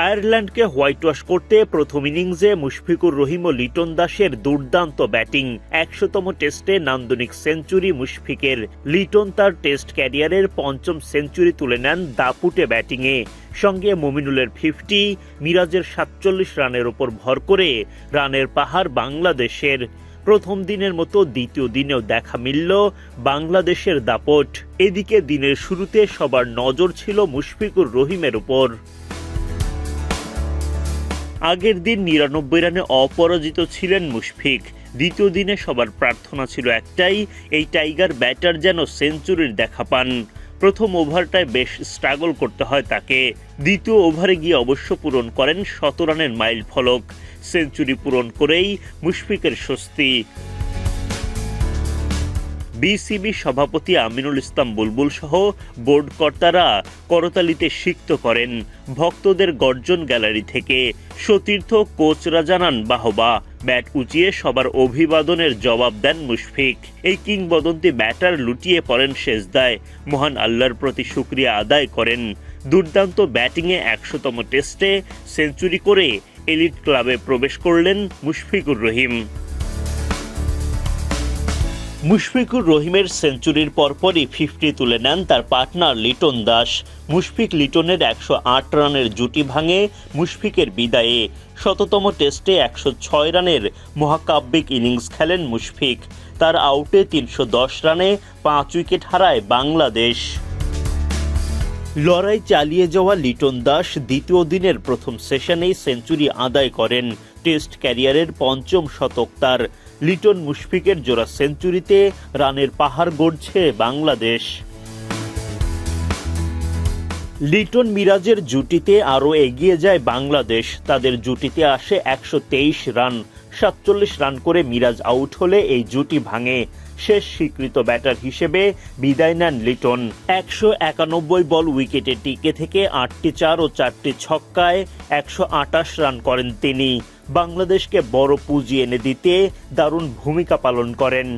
আয়ারল্যান্ডকে white wash করতে প্রথম ইনিংসে মুশফিকুর রহিম ও লিটন দাসের দুর্দান্ত ব্যাটিং। একশোতম টেস্টে নান্দনিক সেঞ্চুরি মুশফিকের। লিটন তার টেস্ট ক্যারিয়ারের পঞ্চম সেঞ্চুরি তুলে নেন দাপুটে ব্যাটিংয়ে। সঙ্গে মমিনুলের ফিফটি, মিরাজের সাতচল্লিশ রানের ওপর ভর করে রানের পাহাড় বাংলাদেশের। প্রথম দিনের মতো দ্বিতীয় দিনেও দেখা মিলল বাংলাদেশের দাপট। এদিকে দিনের শুরুতে সবার নজর ছিল মুশফিকুর রহিমের উপর। আগের দিন নিরানব্বই রানে অপরাজিত ছিলেন মুশফিক। দ্বিতীয় দিনে সবার প্রার্থনা ছিল একটাই, এই টাইগার ব্যাটার যেন সেঞ্চুরির দেখা পান। প্রথম ওভারটায় বেশ স্ট্রাগল করতে হয় তাকে। দ্বিতীয় ওভারে গিয়ে অবশ্য পূরণ করেন শত রানের মাইল ফলক। সেঞ্চুরি পূরণ করেই মুশফিকের স্বস্তি। বিসিবি সভাপতি আমিনুল ইসলাম বুলবুল সহ বোর্ড কর্তারা করতালিতে সিক্ত করেন ভক্তদের গর্জন গ্যালারি থেকে। সতীর্থ কোচরা জানান, বাহবা, ব্যাট উঁচিয়ে সবার অভিবাদনের জবাব দেন মুশফিক। এই কিংবদন্তি ব্যাটার লুটিয়ে পড়েন শেষদায় মহান আল্লাহর প্রতি শুক্রিয়া আদায় করেন। দুর্দান্ত ব্যাটিংয়ে একশোতম টেস্টে সেঞ্চুরি করে এলিট ক্লাবে প্রবেশ করলেন মুশফিকুর রহিম। মুশফিকুর রহিমের সেঞ্চুরির পরপরই ফিফটি তুলে নেন তার পার্টনার লিটন দাস। মুশফিক লিটনের একশো আট রানের জুটি ভাঙে মুশফিকের বিদায়ে। শততম টেস্টে একশো ছয় রানের মহাকাব্যিক ইনিংস খেলেন মুশফিক। তার আউটে তিনশো দশ রানে পাঁচ উইকেট হারায় বাংলাদেশ। লড়াই চালিয়ে যাওয়া লিটন দাস দ্বিতীয় দিনের প্রথম সেশনেই সেঞ্চুরি আদায় করেন। টেস্ট ক্যারিয়ারের পঞ্চম শতক তার লিটন মুশফিকের জোড়া সেঞ্চুরিতে রানের পাহাড় গড়ছে বাংলাদেশ। লিটন মিরাজের জুটিতে আরও এগিয়ে যায় বাংলাদেশ। তাদের জুটিতে আসে একশো তেইশ রান। সাতচল্লিশ রান করে মিরাজ আউট হলে এই জুটি ভাঙে। শেষ স্বীকৃত ব্যাটার হিসেবে বিদায় নেন লিটন। একশো একানব্বই বল উইকেটে টিকে থেকে আটটি চার ও চারটি ছক্কায় একশো আটাশ রান করেন তিনি। বাংলাদেশকে বড় পুঁজি এনে দিতে দারুণ ভূমিকা পালন করেন।